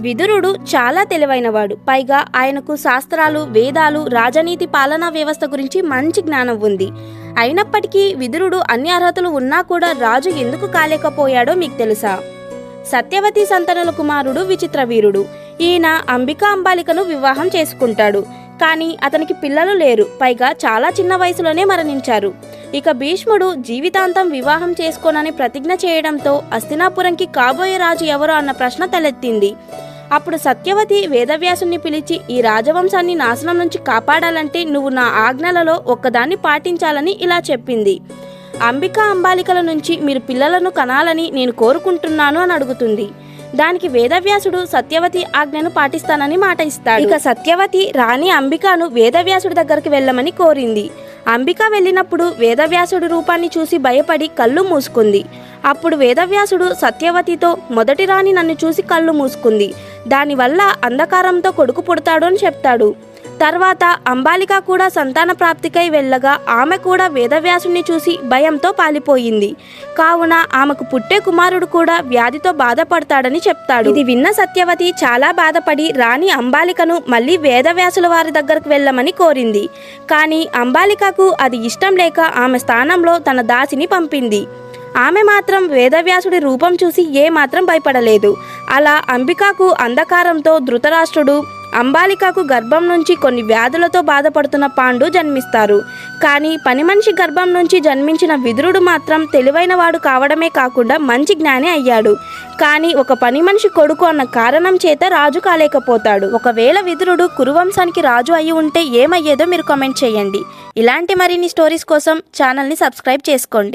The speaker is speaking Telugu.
విదురుడు చాలా తెలివైనవాడు. పైగా ఆయనకు శాస్త్రాలు వేదాలు రాజనీతి పాలనా వ్యవస్థ గురించి మంచి జ్ఞానం ఉంది. అయినప్పటికీ విదురుడు అన్ని అర్హతలు ఉన్నా కూడా రాజు ఎందుకు కాలేకపోయాడో మీకు తెలుసా? సత్యవతి సంతనుల కుమారుడు విచిత్ర వీరుడు ఈయన అంబికా అంబాలికను వివాహం చేసుకుంటాడు. కానీ అతనికి పిల్లలు లేరు. పైగా చాలా చిన్న వయసులోనే మరణించారు. ఇక భీష్ముడు జీవితాంతం వివాహం చేసుకోనని ప్రతిజ్ఞ చేయడంతో అస్తినాపురంకి కాబోయే రాజు ఎవరు అన్న ప్రశ్న తలెత్తింది. అప్పుడు సత్యవతి వేదవ్యాసుని పిలిచి ఈ రాజవంశాన్ని నాశనం నుంచి కాపాడాలంటే నువ్వు నా ఆజ్ఞలలో ఒక్కదాన్ని పాటించాలని ఇలా చెప్పింది. అంబికా అంబాలికల నుంచి మీరు పిల్లలను కనాలని నేను కోరుకుంటున్నాను అని అడుగుతుంది. దానికి వేదవ్యాసుడు సత్యవతి ఆజ్ఞను పాటిస్తానని మాట ఇస్తాడు. ఇక సత్యవతి రాణి అంబికాను వేదవ్యాసుడి దగ్గరికి వెళ్ళమని కోరింది. అంబిక వెళ్ళినప్పుడు వేదవ్యాసుడి రూపాన్ని చూసి భయపడి కళ్ళు మూసుకుంది. అప్పుడు వేదవ్యాసుడు సత్యవతితో మొదటి రాణి నన్ను చూసి కళ్ళు మూసుకుంది. దానివల్ల అంధకారంతో కొడుకు పుడతాడు అని చెప్తాడు. తర్వాత అంబాలిక కూడా సంతాన ప్రాప్తికై వెళ్ళగా ఆమె కూడా వేదవ్యాసుని చూసి భయంతో పాలిపోయింది. కావున ఆమెకు పుట్టే కుమారుడు కూడా వ్యాధితో బాధపడతాడని చెప్తాడు. ఇది విన్న సత్యవతి చాలా బాధపడి రాణి అంబాలికను మళ్ళీ వేదవ్యాసుల వారి దగ్గరకు వెళ్ళమని కోరింది. కానీ అంబాలికకు అది ఇష్టం లేక ఆమె స్థానంలో తన దాసిని పంపింది. ఆమె మాత్రం వేదవ్యాసుడి రూపం చూసి ఏమాత్రం భయపడలేదు. అలా అంబికాకు అంధకారంతో ధృతరాష్ట్రుడు అంబాలికకు గర్భం నుంచి కొన్ని వ్యాధులతో బాధపడుతున్న పాండు జన్మిస్తారు. కానీ పని మనిషి గర్భం నుంచి జన్మించిన విదురుడు మాత్రం తెలివైనవాడు కావడమే కాకుండా మంచి జ్ఞాని అయ్యాడు. కానీ ఒక పని మనిషి కొడుకు అన్న కారణం చేత రాజు కాలేకపోతాడు. ఒకవేళ విదురుడు కురువంశానికి రాజు అయి ఉంటే ఏమయ్యేదో మీరు కామెంట్ చేయండి. ఇలాంటి మరిన్ని స్టోరీస్ కోసం ఛానల్ని సబ్స్క్రైబ్ చేసుకోండి.